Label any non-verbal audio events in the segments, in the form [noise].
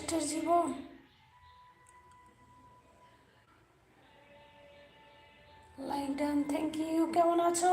কষ্টের জীবন। Like done thank you কেমন আছো?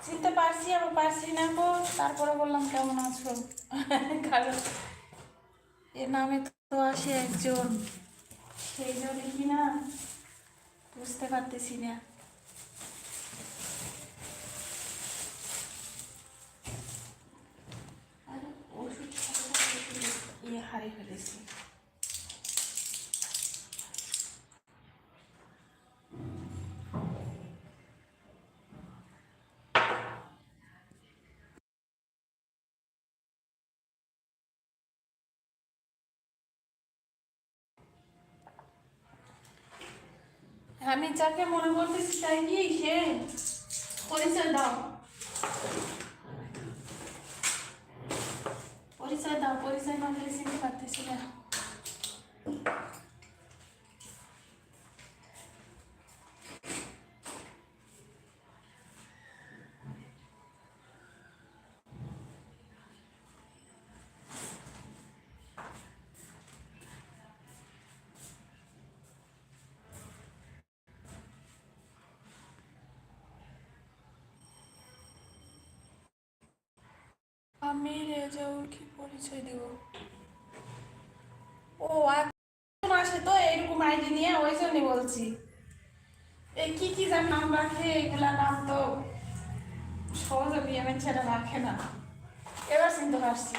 চিনতে পারছি, আবার পারছি না গো। তারপরে বললাম কেমন আছো? কারণ এ নামে তো আসে একজন। সেই জন্য কি না? বুঝতে পারতেছি না আর ওষুধ হারিয়ে ফেলেছি। আমি যাকে মনে করতেছি তাই কি সে পরিচয় দাও। পরিচয় দাও পরিচয় না দিলে চিনতে পারতেছি না? আমি রেজাউল কি পরিচয় দেব। ও এখন আসে তো এইরকম আইডি নিয়ে ওই জন্যই বলছি। এই কি কি যার নাম রাখে, এগুলা নাম তো সহজে বিয়ে ছেড়ে রাখে না। এবার চিনতে পারছি।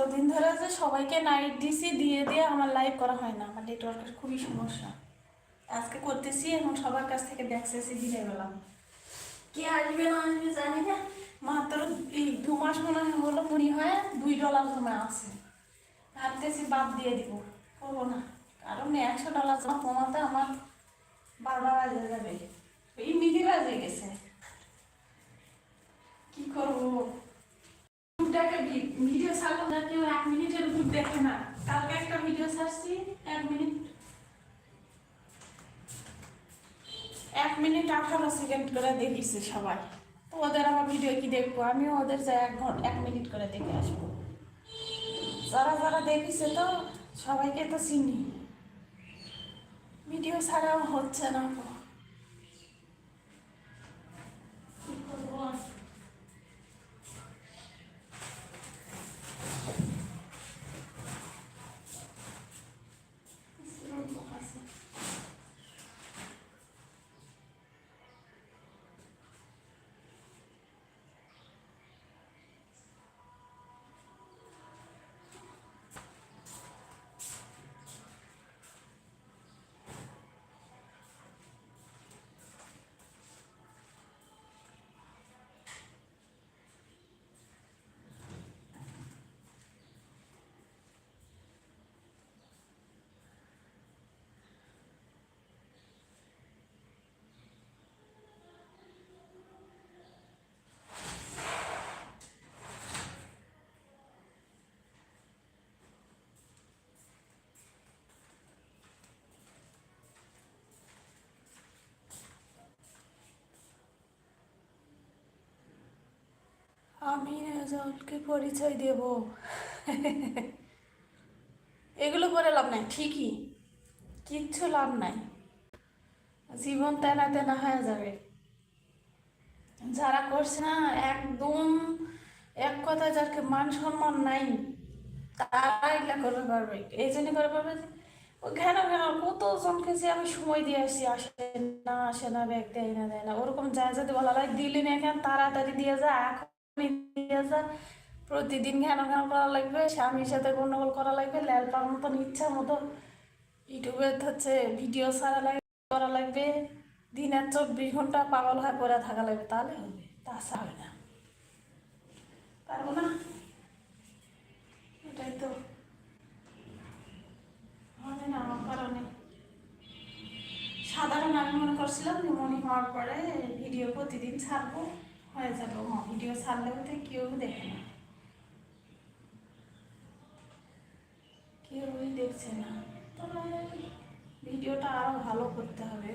কতদিন ধরে যে সবাইকে নাইট দিছি দিয়ে দিয়ে আমার লাইভ করা হয় না। আমার নেটওয়ার্কের খুবই সমস্যা। আজকে করতেছি এবং সবার কাছ থেকে ব্যাকসেসে দিয়ে গেলাম কে আসবে না আসবে জানি না। মাত্র এই দু মাস মনে হয় হলো, মনে হয় দুই ডলার জমা আছে। ভাবতেছি বাদ দিয়ে দিব। করব না। কারণ একশো ডলার জমা কমাতে আমার বারবার বাজে যাবে। এমনিতে বাজে গেছে। কি করব? ভিডিও এক মিনিটের উপর দেখে না। কালকে একটা ভিডিও ছাড়ছি, এক মিনিট। এক মিনিট আঠারো সেকেন্ড করে দেখিছে সবাই। ওদের আমার ভিডিও কি দেখব? আমিও ওদের যা এক ঘণ্টা এক মিনিট করে দেখে আসব। যারা যারা দেখিছে তো, সবাইকে তো চিনি। ভিডিও ছাড়াও হচ্ছে না তো কি করব আর? আমি রেজাউলকে পরিচয় দেব। এগুলো করে লাভ নাই, ঠিকই। কিচ্ছু লাভ নাই। জীবন তেনা তেনা হয়ে যাবে। যারা করছে না, একদম এক কথা যাকে মান সম্মান নাই তারা এগুলা করতে পারবে। এই জন্য করে পারবে ঘেন ঘেন, কতজনকে যে আমি সময় দিয়ে আসি আসে না আসে না, ব্যাগ দেয় না দেয় না, ওরকম যায় যদি বলা হয় দিলি না এখান তাড়াতাড়ি দিয়ে যা এখনই দিয়ে যা প্রতিদিন ঘেন ঘেন করা লাগবে, স্বামীর সাথে গন্ডগোল করা লাগবে, ল্যালপার মতন ইচ্ছা মতো ইউটিউবে হচ্ছে ভিডিও ছাড়া লাগবে, করা লাগবে। দিনের চব্বিশ ঘণ্টা পাগল হয়ে পড়ে থাকা লাগবে, তাহলে হবে তাছাড়া হবে না। পারব না? এটাই তো। হবে না, আমার কারণে করছিলাম যে মনে হওয়ার পরে ভিডিও প্রতিদিন ছাড়বো। হয়ে যাবে। ভিডিও ছাড়লে তো কেউ দেখে না। কেউই দেখছে না। তবে ভিডিওটা আরও ভালো করতে হবে।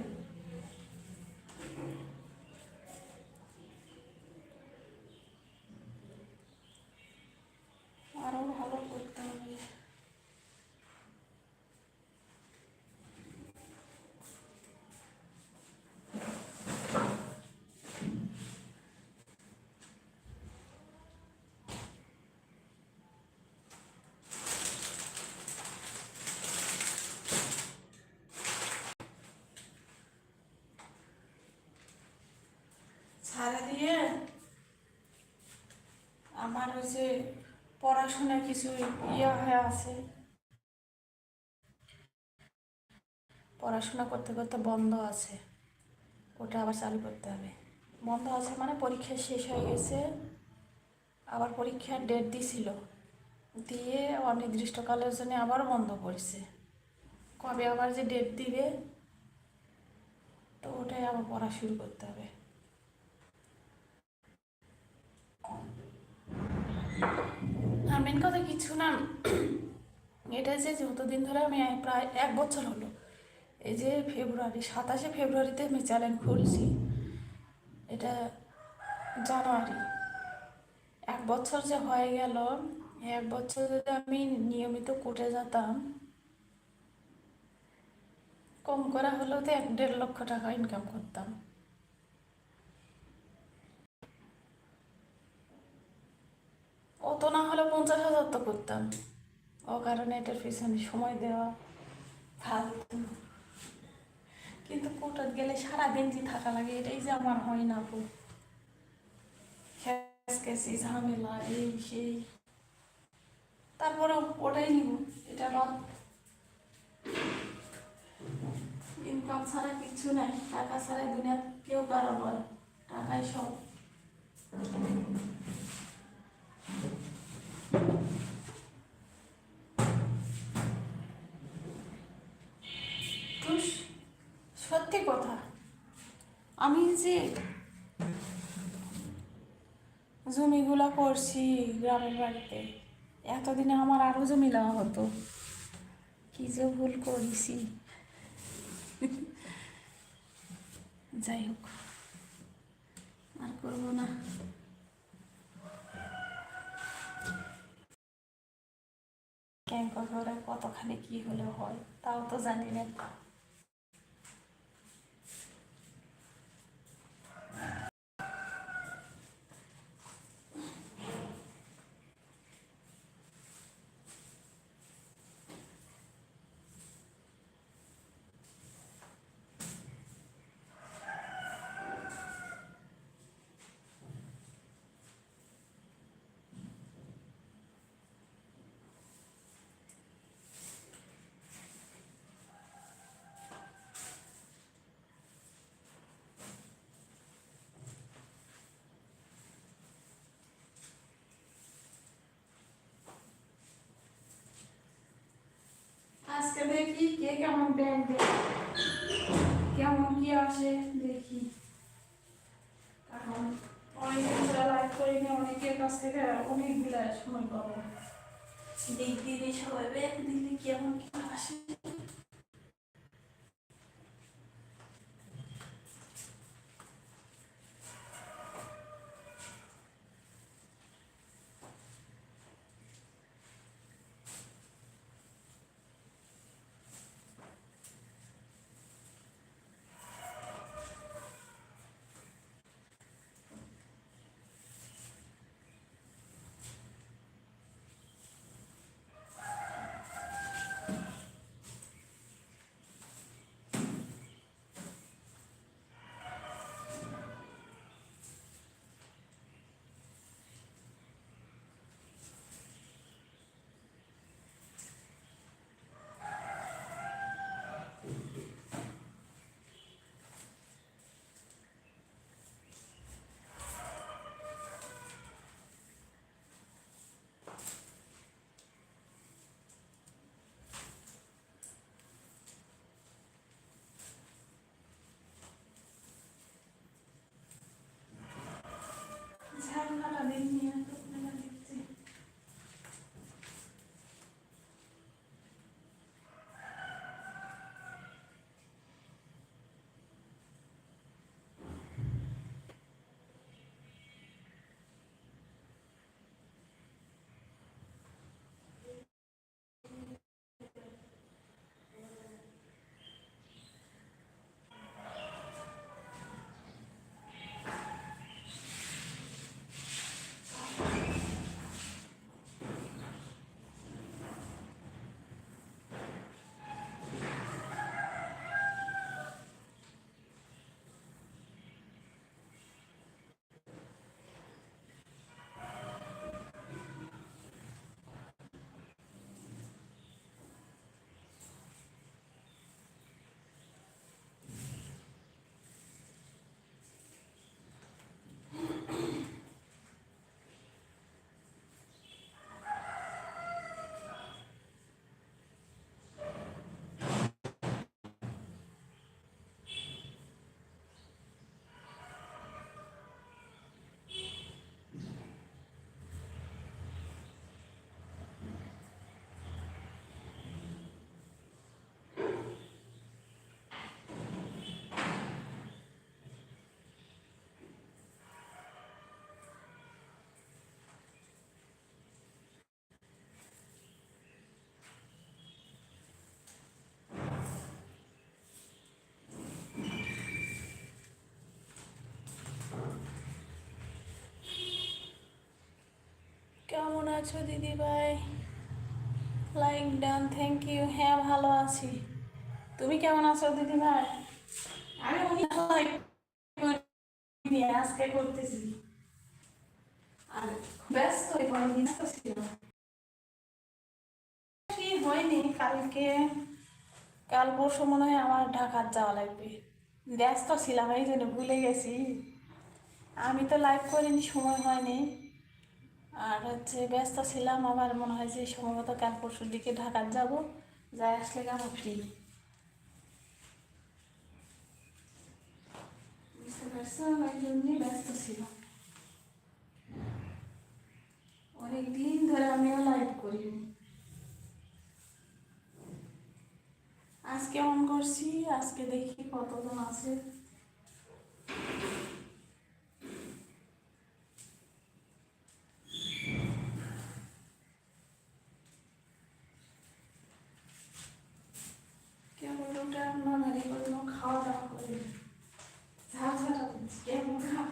আরও ভালো করতে হবে ছাড়া দিয়ে আমার ওই যে পড়াশোনা কিছু ইয়ে হয়ে আছে। পড়াশোনা করতে করতে বন্ধ আছে। ওটা আবার চালু করতে হবে। বন্ধ আছে মানে পরীক্ষা শেষ হয়ে গেছে। আবার পরীক্ষার ডেট দিছিল। দিয়ে অনির্দিষ্টকালের জন্য আবার বন্ধ করছে কবে আবার যে ডেট দিবে, তো ওটাই আবার পড়া শুরু করতে হবে আর মেন কথা কিছু না। এটা যে যতদিন ধরে আমি প্রায় এক বছর হলো, এই যে ফেব্রুয়ারি, সাতাশে ফেব্রুয়ারিতে আমি চ্যানেল খুলছি। এটা জানুয়ারি। এক বছর যে হয়ে গেল, এক বছর যদি আমি নিয়মিত কোর্টে যেতাম, কম করা হলেও তো এক দেড় লক্ষ টাকা ইনকাম করতাম। অত না হলে পঞ্চাশ হাজার তো করতাম। ও কারণে এটার পিছনে সময় দেওয়া ফালতু। কিন্তু কোর্টত গেলে সারাদিন যে থাকা লাগে, এটাই যে আমার হয় না খেসি ঝামেলা, এই সেই। তারপরে ওটাই নিব, এটা বাদ ইনকাম ছাড়া কিচ্ছু নাই, টাকা ছাড়া দুনিয়া কেউ কারও নয়, টাকাই সব। সত্যি কথা। আমি যে জমিগুলা করছি গ্রামের বাড়িতে, এতদিনে আমার আরও জমি নেওয়া হতো। কি যে ভুল করেছি। যাই হোক, আর করব না। ক্যাঙ্ক করে কতখানি কি হলে হয় তাও তো জানি না আজকে দেখি কে কেমন ব্যাগ দেখ। কেমন কি আসে দেখি। এখন অনেকদিন ধরে লাইভ করিনি অনেকের কাছ থেকে অনেকগুলো সময় পাবো। দিক দিদি সবাই ব্যাগ দিলে কেমন কি আছো দিদি ভাই? লাইক ডান থ্যাংক ইউ হ্যাঁ ভালো আছি। তুমি কেমন আছো দিদি ভাই? আমি অনেক [laughs] আজকে করতেছি। আর ব্যস্ত কয়েকদিন ছিল। কি হয়নি কালকে কাল পরশু মনে হয় আমার ঢাকার যাওয়া লাগবে। ব্যস্ত ছিলাম এই জন্য ভুলে গেছি। আমি তো লাইভ করিনি সময় হয়নি। আর হচ্ছে ব্যস্ত ছিলাম, আবার মনে হয় যে সম্ভবত কাল পরশুর দিকে ঢাকার যাব। যাই আসলে কেমন ফ্রি বুঝতে পারছ? ওই জন্যই ব্যস্ত ছিলাম ধরে আমিও লাইভ আজকে অন করছি, আজকে দেখি কতজন আছে কেমন ওটা আমরা ভারী করলাম খাওয়া দাওয়া করি ঝাল ঝাল কেমন খা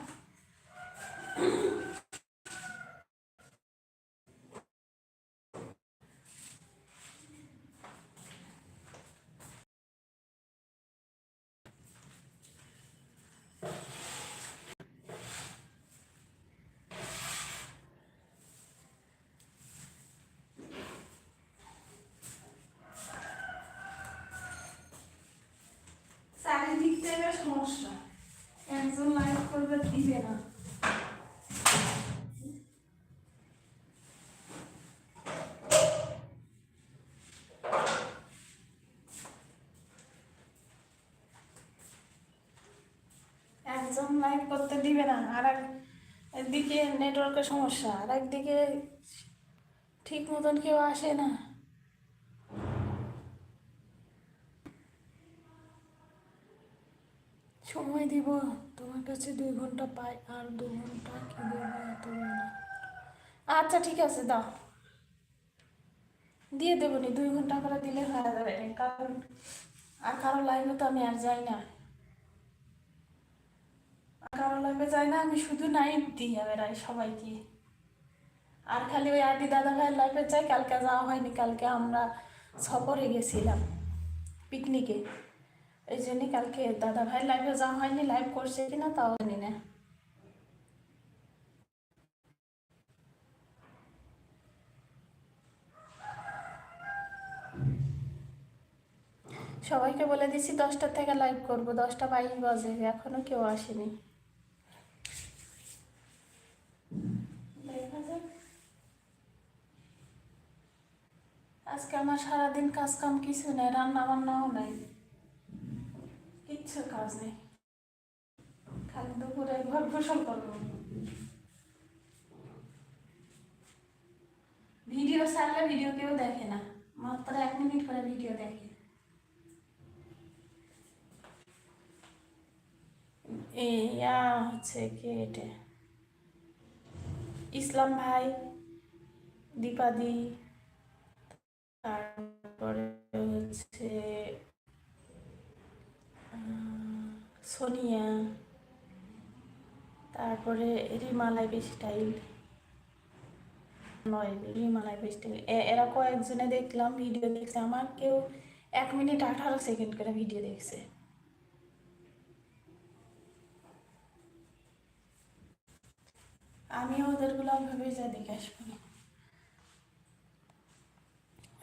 চারিদিক থেকে সমস্যা একজন লাইভ করবে দিবে না একজন লাইভ করতে দিবে না, আর একদিকে নেটওয়ার্কের সমস্যা, আর একদিকে ঠিক মতন কেউ আসে না। সময় দিব, তোমার কাছে দুই ঘণ্টা পাই, আর দু ঘণ্টা কি দেবো এত আচ্ছা ঠিক আছে, দাও। দিয়ে দেবো নি, দুই ঘণ্টা করে দিলে হয়ে যাবে, কারণ আর কারও লাইনে তো আমি আর যাই না। কারও যাই না, আমি শুধু নাইট দিই বেড়াই সবাইকে আর খালি ওই আদি দাদা ভাইয়ের লাইভে যাই কালকে যাওয়া হয়নি, কালকে আমরা সফরে গেছিলাম পিকনিকে এই জন্যই কালকে দাদা ভাইয়ের লাইফে যাওয়া হয়নি লাইভ করছে কিনা তাও জানি না। সবাইকে বলে দিছি দশটা থেকে লাইভ করব, দশটা বাইশ বাজে, এখনও কেউ আসেনি দেখা যাক। আজকে আমার সারাদিন কাজ কাম কিছু নেই রান্না বান্নাও নাই। কিচ্ছু কাজ নেই। খালি দুপুরে ঘর গোসল করব। ভিডিও ছাড়লে ভিডিও কেউ দেখে না, মাত্র এক মিনিট করে ভিডিও দেখে। হচ্ছে কে এটা? ইসলাম ভাই, দীপাদি। তারপরে হচ্ছে সোনিয়া, তারপরে রিমা লাইফ স্টাইল নয় রিমা লাইফ স্টাইল এরা কয়েকজনে দেখলাম ভিডিও দেখছে। আমার কেউ এক মিনিট আঠারো সেকেন্ড করে ভিডিও দেখছে। আমিও ওদেরগুলো ভেবে যা দেখে আসব। না।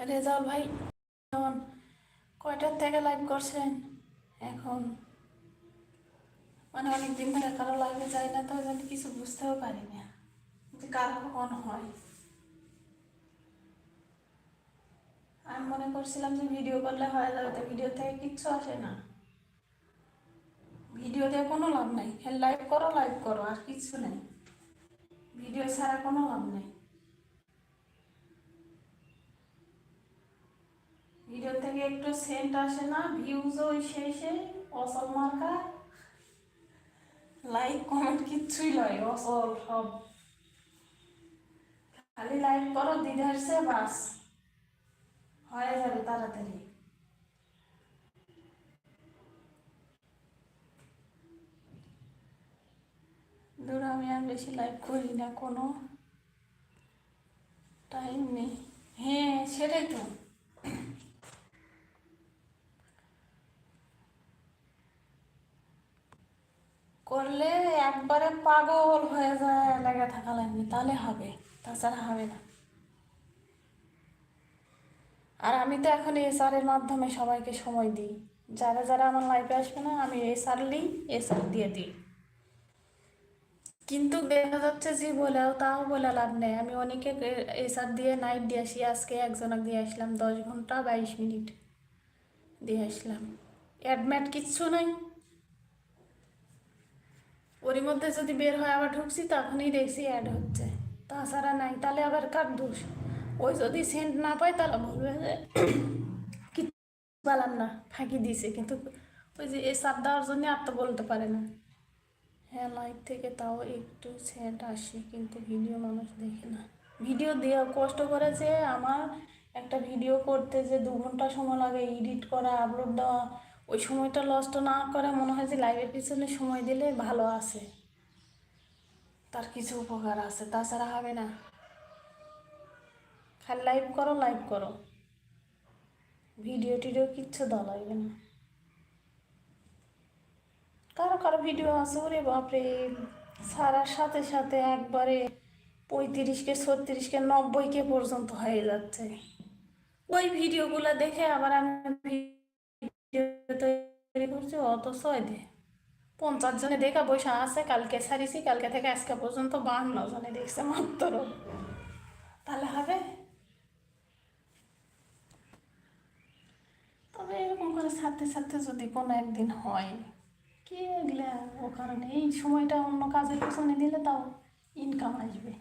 রেজাউল ভাই, এখন কয়টার থেকে লাইভ করছেন? এখন মানে অনেক দিন ধরে কারও লাইভে যাই না, তো জন্য কিছু বুঝতেও পারি না যে কার কখন হয়। আমি মনে করছিলাম যে ভিডিও করলে হয়ে যাবে ভিডিও থেকে কিচ্ছু আসে না। ভিডিও দিয়ে কোনো লাভ নাই লাইভ করো লাইভ করো, আর কিচ্ছু নেই। ভিডিও ছাড়া কোনো লাভ নেই। ভিডিও থেকে একটু সেন্ট আসে না ভিউজও সেই অসল মার্কা। লাইক কমেন্ট কিচ্ছুই নয় অসল সব। খালি লাইক করো দিদি আসছে বাস। হয়ে যাবে তাড়াতাড়ি। ধরো আমি আর বেশি লাইভ করি না, কোনো টাইম নেই। হ্যাঁ সেটাই তো। করলে একবারে পাগল হয়ে যায়, লেগে থাকা লাগবে, তাহলে হবে, তাছাড়া হবে না। আর আমি তো এখন এসআরের মাধ্যমে সবাইকে সময় দিই। যারা যারা আমার লাইফে আসবে না, আমি এসআর লিই এসআর দিয়ে দিই। কিন্তু দেখা যাচ্ছে যে বলেও তাও বলে লাভ নেই। আমি অনেকে এসআর দিয়ে নাইট দিয়ে আসি, আজকে একজনক দিয়ে আসলাম, দশ ঘণ্টা বাইশ মিনিট দিয়ে আসলাম। অ্যাডম্যাট কিচ্ছু নাই। ওরই মধ্যে যদি বের হয় আবার ঢুকছি, তখনই দেখছি অ্যাড হচ্ছে। তাছাড়া নাই, তাহলে আবার কার দোষ? ওই যদি সেন্ট না পায়, তাহলে বলবে যে কি পালাম না, ফাঁকি দিছে। কিন্তু ওই যে এ সাপ দেওয়ার জন্য আর তো বলতে পারে না। হ্যাঁ লাইভ থেকে তাও একটু সেন্ট আসে, কিন্তু ভিডিও মানুষ দেখে না। ভিডিও দেওয়া কষ্ট করে যে, আমার একটা ভিডিও করতে যে দু ঘণ্টা সময় লাগে এডিট করা আপলোড দেওয়া ওই সময়টা লস্ট না করে মনে হয় যে লাইভের পিছনে সময় দিলে ভালো আছে। তার কিছু উপকার আছে, তাছাড়া হবে না। খালি লাইভ করো লাইভ করো। ভিডিও টিডিও কিচ্ছু দেওয়া লাগবে না। কারও কারও ভিডিও আছে, ওরে বাপরে। সারার সাথে সাথে একবারে পঁয়ত্রিশকে ছত্রিশকে নব্বইকে পর্যন্ত হয়ে যাচ্ছে। ওই ভিডিওগুলো দেখে আবার আমি তৈরি করছি, অথচ দে পঞ্চাশ জনে দেখা বসে আছে, কালকে সারিছি কালকে থেকে আজকে পর্যন্ত বান্ন জনে দেখছে মাত্র। তাহলে হবে? তবে এরকম করে ছাড়তে ছাড়তে যদি কোনো একদিন হয়, কি এগুলা ও কারণে? এই সময়টা অন্য কাজের পিছনে দিলে তাও ইনকাম আসবে।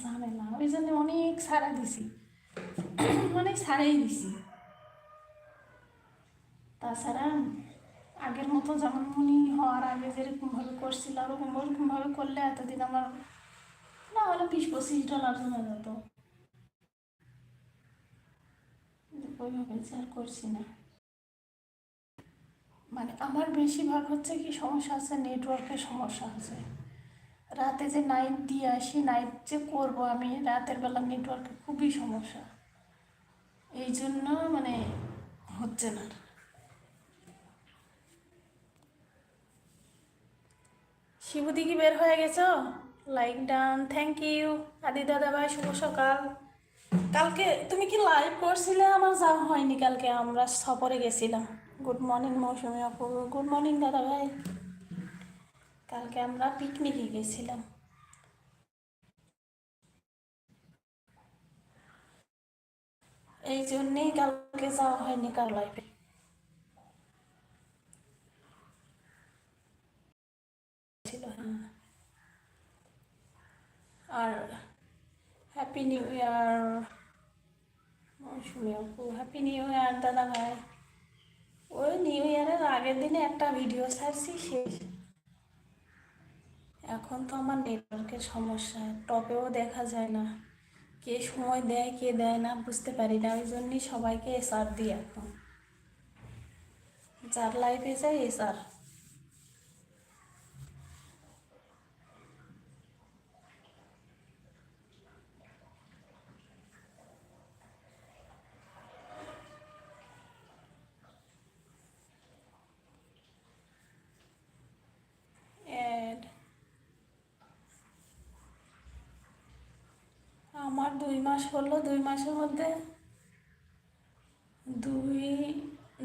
ঝামেলা ওই জন্য অনেক সারা দিছি। অনেক সারাই দিছি। তাছাড়া আগের মতো যেমন মনি হওয়ার আগে যেরকমভাবে করছিল, ওরকম ওরকমভাবে করলে এতদিন আমার না হলে বিশ পঁচিশ ডলার জমা যেত। ওইভাবে আর করছি না। মানে আমার বেশিরভাগ হচ্ছে কি সমস্যা আছে নেটওয়ার্কের সমস্যা আছে। রাতে যে নাইট দিয়ে আসি নাইট যে করব আমি, রাতের বেলা নেটওয়ার্কে খুবই সমস্যা। এই জন্য মানে হচ্ছে না শিবুদি কি বের হয়ে গেছো? লাইক ডান থ্যাংক ইউ আদি দাদা ভাই, শুভ সকাল। কালকে তুমি কি লাইভ করছিলে? আমার যাওয়া হয়নি কালকে, আমরা সফরে গেছিলাম। গুড মর্নিং মৌসুমি আপু গুড মর্নিং দাদা ভাই। কালকে আমরা পিকনিকে গেছিলাম। এই জন্যেই কালকে যাওয়া হয়নি কার লাইফে ছিল হ্যাঁ। আর হ্যাপি নিউ ইয়ার মৌসুমি আপু হ্যাপি নিউ ইয়ার দাদা ভাই ওই নিউ ইয়ারের আগের দিনে একটা ভিডিও ছাড়ছি, শেষ। এখন তো আমার নেটওয়ার্কের সমস্যা, টপেও দেখা যায় না। কে সময় দেয়, কে দেয় না, বুঝতে পারি না। ওই জন্যই সবাইকে এসআর দিই এখন। যার লাইফে যায় এসআর অ্যাড আমার দুই মাস হলো, দুই মাসের মধ্যে দুই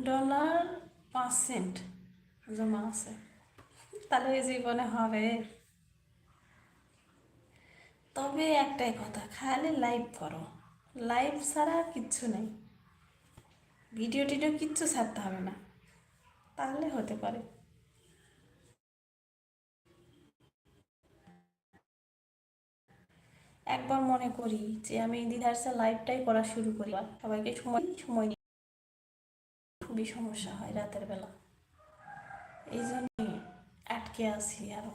ডলার পাঁচ সেন্ট জমা আছে। তাহলে জীবনে হবে। তবে একটাই কথা, খালি লাইভ করো লাইভ ছাড়া কিচ্ছু নেই। ভিডিও টিডিও কিচ্ছু ছাড়তে হবে না। তাহলে হতে পারে। একবার মনে করি যে আমি দিদার্সের লাইভটাই করা শুরু করি। সবাইকে সময় সময় খুবই সমস্যা হয় রাতের বেলা। এই জন্যই আটকে আছি আরও